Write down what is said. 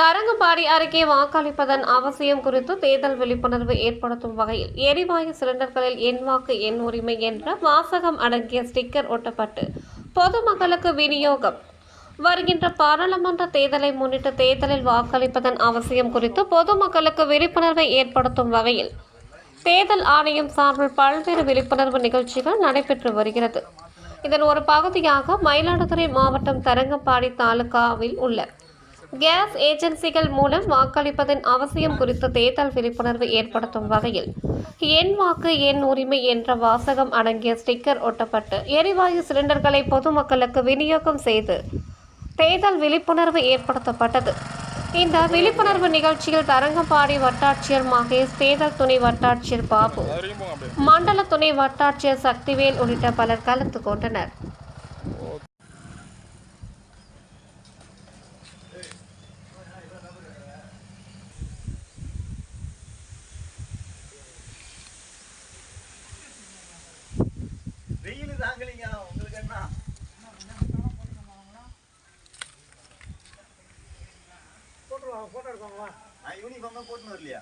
தரங்கம்பாடி அருகே வாக்களிப்பதன் அவசியம் குறித்து தேர்தல் விழிப்புணர்வு ஏற்படுத்தும் வகையில் எரிவாயு சிலிண்டர்களில் என் வாக்கு என் உரிமை என்ற வாசகம் அடங்கிய ஸ்டிக்கர் ஒட்டப்பட்டு பொதுமக்களுக்கு விநியோகம். வருகின்ற பாராளுமன்ற தேர்தலை முன்னிட்டு தேர்தலில் வாக்களிப்பதன் அவசியம் குறித்து பொதுமக்களுக்கு விழிப்புணர்வை ஏற்படுத்தும் வகையில் தேர்தல் ஆணையம் சார்பில் பல்வேறு விழிப்புணர்வு நிகழ்ச்சிகள் நடைபெற்று வருகிறது. இதன் ஒரு பகுதியாக மயிலாடுதுறை மாவட்டம் தரங்கம்பாடி தாலுகாவில் உள்ள கேஸ் ஏஜென்சிகள் மூலம் வாக்களிப்பதன் அவசியம் குறித்து தேர்தல் விழிப்புணர்வு ஏற்படுத்தும் வகையில் என் வாக்கு என் உரிமை என்ற வாசகம் அடங்கிய ஸ்டிக்கர் ஒட்டப்பட்டு எரிவாயு சிலிண்டர்களை பொதுமக்களுக்கு விநியோகம் செய்து தேர்தல் விழிப்புணர்வு ஏற்படுத்தப்பட்டது. இந்த விழிப்புணர்வு நிகழ்ச்சியில் தரங்கம்பாடி வட்டாட்சியர் மகேஷ் தேர்தல் துணை வட்டாட்சியர் பாபு மண்டல துணை வட்டாட்சியர் சக்திவேல் உள்ளிட்ட பலர் கலந்து கொண்டனர். போட்டுருவாங்க போட்டோ எடுப்பாங்களா நான் யூனிஃபார்ம் போட்டுன்னு வரலையா?